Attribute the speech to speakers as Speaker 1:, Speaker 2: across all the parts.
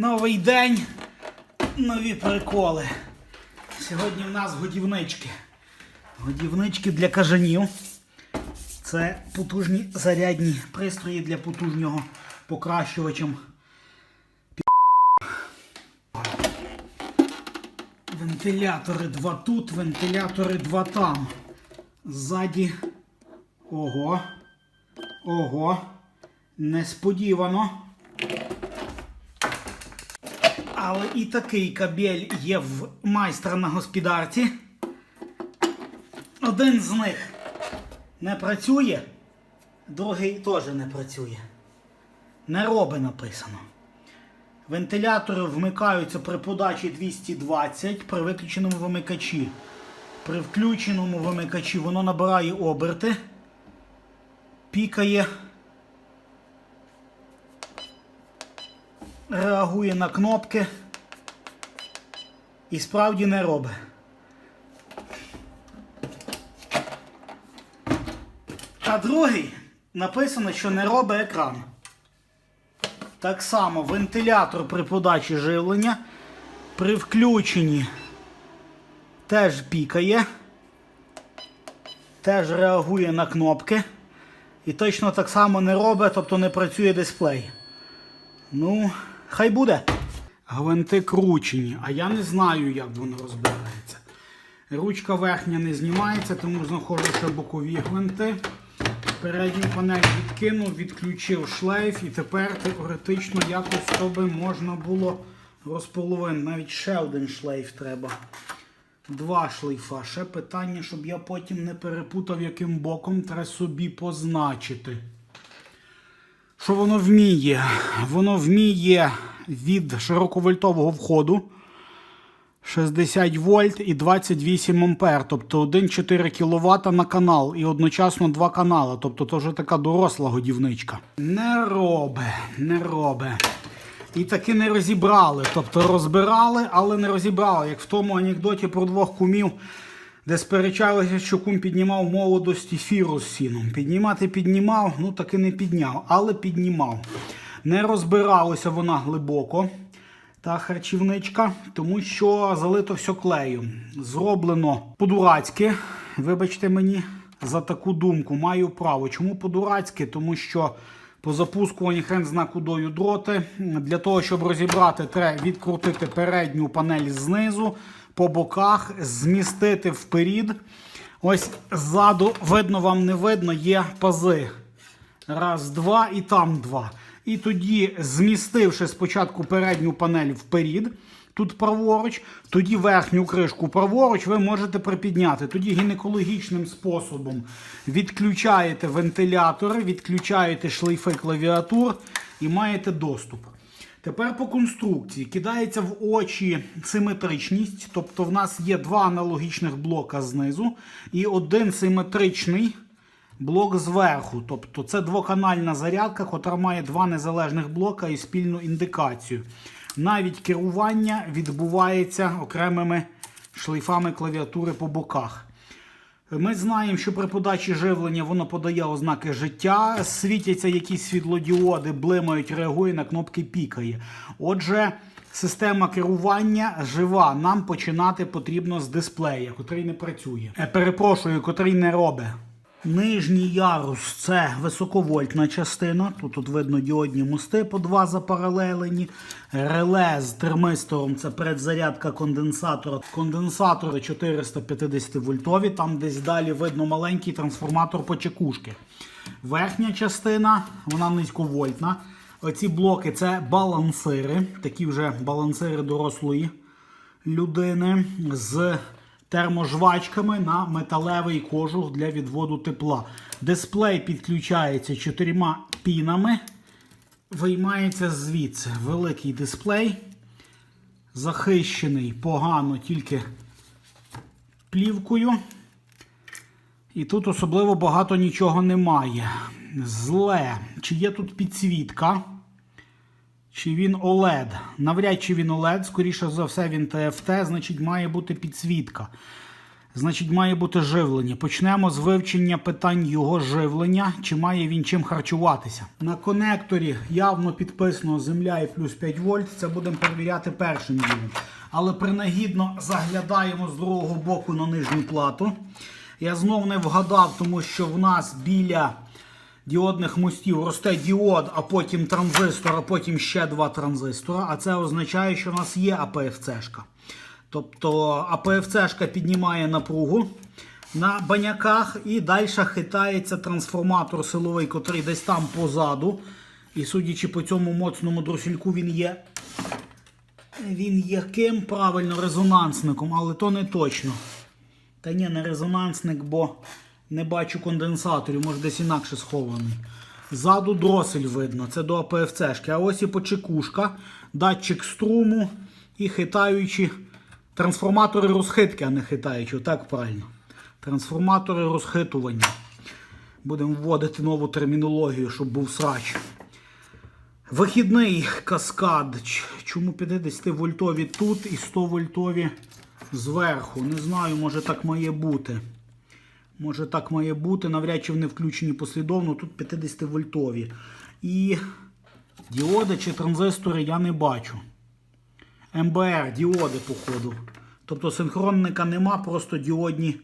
Speaker 1: Новий день, нові приколи. Сьогодні в нас годівнички. Годівнички для кажанів. Це потужні зарядні пристрої для потужнього покращувачем. Вентилятори два тут, вентилятори два там. Ззаді. Ого. Ого. Несподівано. Але і такий кабель є в майстра на господарці. Один з них не працює, другий теж не працює. Не роби написано. Вентилятори вмикаються при подачі 220 при виключеному вимикачі. При включеному вимикачі воно набирає оберти, пікає, реагує на кнопки і справді не робить. А другий написано, що не робить екран. Так само вентилятор при подачі живлення при включенні теж пікає, теж реагує на кнопки. І точно так само не робить, тобто не працює дисплей. Ну, хай буде. Гвинти кручені, а я не знаю, як воно розбирається. Ручка верхня не знімається, тому знаходжу ще бокові гвинти. Передню панель відкинув, відключив шлейф і тепер теоретично якось то би можна було розполовин. Навіть ще один шлейф треба. Два шлейфа. Ще питання, щоб я потім не перепутав, яким боком треба собі позначити. Що воно вміє? Воно вміє від широковольтового входу 60 вольт і 28 ампер, тобто 1,4 кВт на канал і одночасно два канали. Тобто це вже така доросла годівничка. Не робе, не робе. І таки не розібрали. Тобто розбирали, але не розібрали. Як в тому анекдоті про двох кумів, де сперечалися, що кум піднімав молодості фіру з сіном. Піднімати піднімав, ну таки не підняв, але піднімав. Не розбиралося вона глибоко. Та харчівничка, тому що залито все клею. Зроблено по-дурацьки. Вибачте мені за таку думку. Маю право. Чому по-дурацьки? Тому що по запускуванні хрен зна кудою дроти. Для того, щоб розібрати, треба відкрутити передню панель знизу, по боках, змістити вперед. Ось ззаду, видно вам не видно, є пази. Раз, два і там два. І тоді, змістивши спочатку передню панель вперед, тут праворуч, тоді верхню кришку праворуч, ви можете припідняти. Тоді гінекологічним способом відключаєте вентилятори, відключаєте шлейфи клавіатур і маєте доступ. Тепер по конструкції кидається в очі симетричність, тобто в нас є два аналогічних блока знизу і один симетричний блок зверху. Тобто це двоканальна зарядка, котра має два незалежних блока і спільну індикацію. Навіть керування відбувається окремими шлейфами клавіатури по боках. Ми знаємо, що при подачі живлення воно подає ознаки життя, світяться якісь світлодіоди, блимають, реагує на кнопки пікає. Отже, система керування жива. Нам починати потрібно з дисплея, котрий не працює. Е, перепрошую, котрий не робить. Нижній ярус це високовольтна частина. Тут, тут видно діодні мости по два запаралелені. Реле з термистором це передзарядка конденсатора. Конденсатори 450 вольтові. Там десь далі видно маленький трансформатор по чекушки. Верхня частина, вона низьковольтна. Оці блоки це балансири, такі вже балансири дорослої людини. з терможвачками на металевий кожух для відводу тепла. Дисплей підключається чотирма пінами. Виймається звідси великий дисплей. Захищений погано тільки плівкою. І тут особливо багато нічого немає. Зле. Чи є тут підсвітка? Чи він OLED? Навряд чи він OLED, скоріше за все, він TFT, значить має бути підсвітка. Значить, має бути живлення. Почнемо з вивчення питань його живлення, чи має він чим харчуватися. На конекторі явно підписано земля і плюс 5 вольт. Це будемо перевіряти першим ділом. Але принагідно заглядаємо з другого боку на нижню плату. Я знов не вгадав, тому що в нас біля діодних мостів росте діод, а потім транзистор, а потім ще два транзистора. А це означає, що у нас є АПФЦ-шка. Тобто АПФЦ-шка піднімає напругу на баняках і далі хитається трансформатор силовий, котрий десь там позаду. І судячи по цьому моцному дросільку, він є. Він є правильно резонансником, але то не точно. Та ні, не резонансник, бо не бачу конденсаторів, може десь інакше схований. Ззаду дросель видно, це до АПФЦшки. А ось і почекушка, датчик струму і хитаючі трансформатори розхитки, а не хитаючі. Так правильно. Трансформатори розхитування. Будемо вводити нову термінологію, щоб був срач. Вихідний каскад. Чому 50 вольтові тут і 100 вольтові зверху? Не знаю, може так має бути. Може так має бути. Навряд чи вони включені послідовно. Тут 50 вольтові. І діоди чи транзистори я не бачу. МБР, діоди, походу. Тобто синхронника нема, просто діодні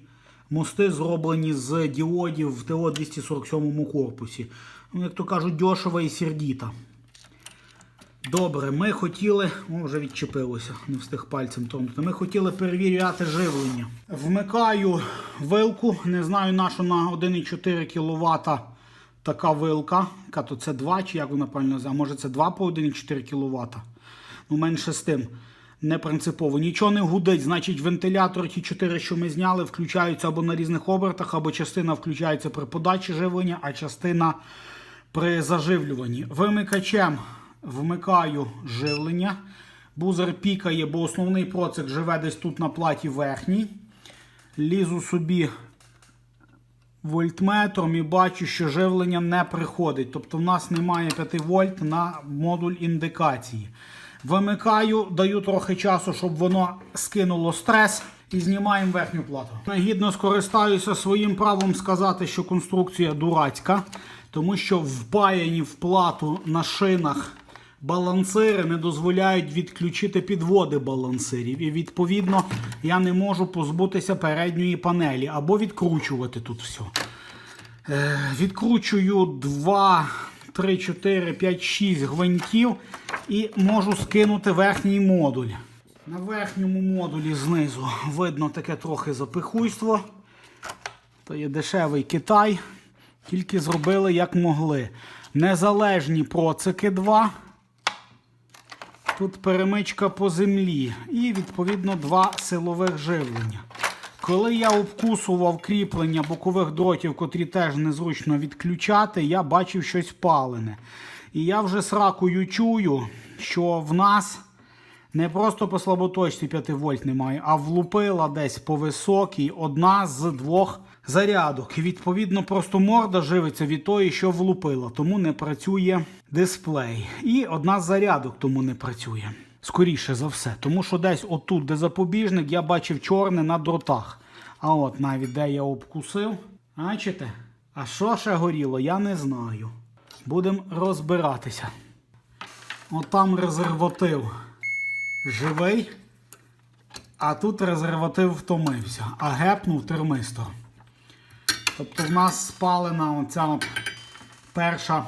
Speaker 1: мости зроблені з діодів в ТО 247 корпусі. Ну, як то кажуть, дешево і сердіта. Добре, ми хотіли. О, вже відчепилося, не встиг пальцем тронути. Ми хотіли перевіряти живлення. Вмикаю вилку. Не знаю, на що на 1,4 кВт така вилка. Яка то це 2, чи як вона правильно називає? Може це 2 по 1,4 кВт. Ну, менше з тим. Не принципово. Нічого не гудить. Значить, вентилятор ті 4, що ми зняли, включаються або на різних обертах, або частина включається при подачі живлення, а частина при заживлюванні. Вимикачем вмикаю живлення. Бузер пікає, бо основний процик живе десь тут на платі верхній. Лізу собі вольтметром і бачу, що живлення не приходить. Тобто в нас немає 5 вольт на модуль індикації. Вимикаю, даю трохи часу, щоб воно скинуло стрес. І знімаємо верхню плату. Нагідно скористаюся своїм правом сказати, що конструкція дурацька, тому що впаяні в плату на шинах балансири не дозволяють відключити підводи балансирів. І відповідно я не можу позбутися передньої панелі або відкручувати тут все. Е, Відкручую 2, 3, 4, 5, 6 гвинтів і можу скинути верхній модуль. На верхньому модулі знизу видно таке трохи запихуйство. То є дешевий Китай. Тільки зробили як могли. Незалежні процики 2. Тут перемичка по землі. І відповідно два силових живлення. Коли я обкусував кріплення бокових дротів, котрі теж незручно відключати, я бачив щось палене. І я вже сракою чую, що в нас не просто по слаботочці 5 вольт немає, а влупила десь по високій одна з двох зарядок. Відповідно, просто морда живиться від тої, що влупила, тому не працює дисплей. І одна з зарядок тому не працює. Скоріше за все. Тому що десь отут, де запобіжник, я бачив чорне на дротах. А от навіть де я обкусив. Бачите? А що ще горіло, я не знаю. Будемо розбиратися. Отам резерватив живий, а тут резерватив втомився, а гепнув термистор. Тобто в нас спалена оця перша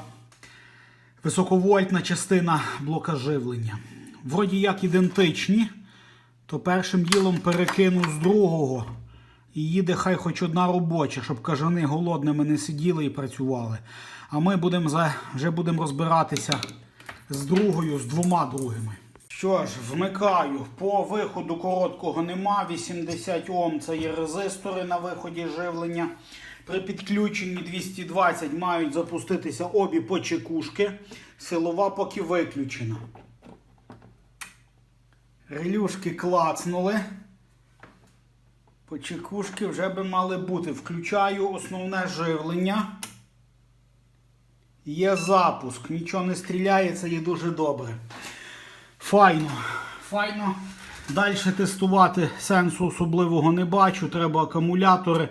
Speaker 1: високовольтна частина блока живлення. Вроді як ідентичні, то першим ділом перекину з другого і їде хай хоч одна робоча, щоб кажани голодними не сиділи і працювали. А ми будемо за, вже будемо розбиратися з другою, з двома другими. Що ж, вмикаю. По виходу короткого нема. 80 Ом це є резистори на виході живлення. При підключенні 220 мають запуститися обі почекушки. Силова поки виключена. Релюшки клацнули. Почекушки вже би мали бути. Включаю основне живлення. Є запуск. Нічого не стріляє, це є дуже добре. Файно. Файно. Далі тестувати сенсу особливого не бачу. Треба акумулятори,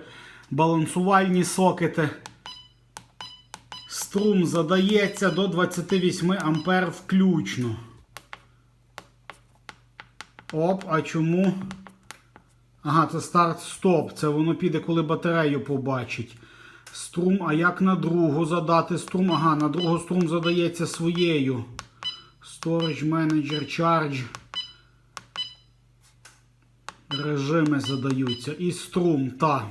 Speaker 1: балансувальні сокети. Струм задається до 28 ампер включно. Оп, а чому? Ага, це старт-стоп. Це воно піде, коли батарею побачить. Струм, а як на другу задати струм? Ага, на другу струм задається своєю. Storage Manager Charge. Режими задаються. І струм, так.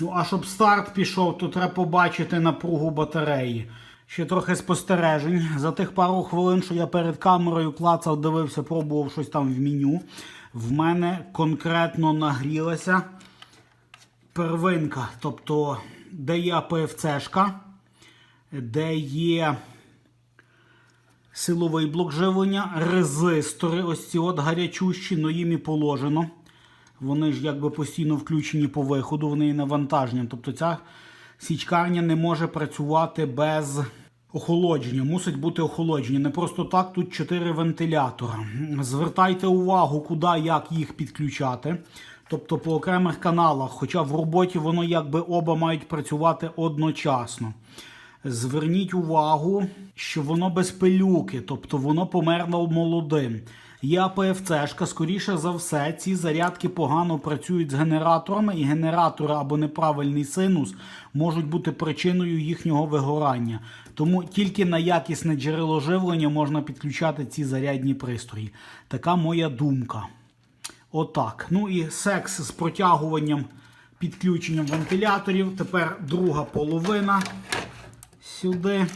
Speaker 1: Ну, а щоб старт пішов, то треба побачити напругу батареї. Ще трохи спостережень. За тих пару хвилин, що я перед камерою клацав, дивився, пробував щось там в меню. В мене конкретно нагрілася первинка. Тобто, де є АПФЦ-шка, де є силовий блок живлення, резистори, ось ці от гарячущі, но їм і положено. Вони ж якби постійно включені по виходу, вони і навантаження. Тобто ця січкарня не може працювати без охолодження. Мусить бути охолодження. Не просто так, тут 4 вентилятора. Звертайте увагу, куди як їх підключати. Тобто по окремих каналах, хоча в роботі воно якби оба мають працювати одночасно. Зверніть увагу, що воно без пилюки, тобто воно померло молодим. Є АПФЦшка, скоріше за все, ці зарядки погано працюють з генераторами, і генератори або неправильний синус можуть бути причиною їхнього вигорання. Тому тільки на якісне джерело живлення можна підключати ці зарядні пристрої. Така моя думка. Отак. Ну і секс з протягуванням, підключенням вентиляторів. Тепер друга половина сюди.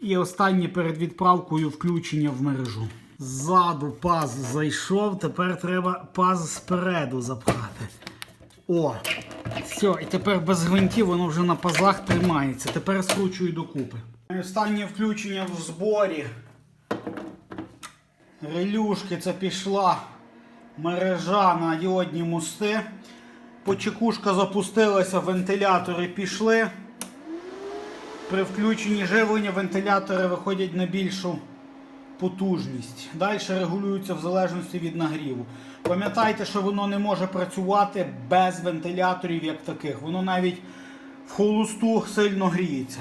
Speaker 1: І останнє перед відправкою включення в мережу. Ззаду паз зайшов, тепер треба паз спереду запхати. О, все, і тепер без гвинтів воно вже на пазах тримається. Тепер скручую докупи. Останнє включення в зборі. Релюшки, це пішла мережа на діодні мости. Почекушка запустилася, вентилятори пішли. При включенні живлення вентилятори виходять на більшу потужність. Далі регулюється в залежності від нагріву. Пам'ятайте, що воно не може працювати без вентиляторів як таких. Воно навіть в холосту сильно гріється.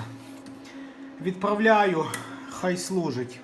Speaker 1: Відправляю, хай служить.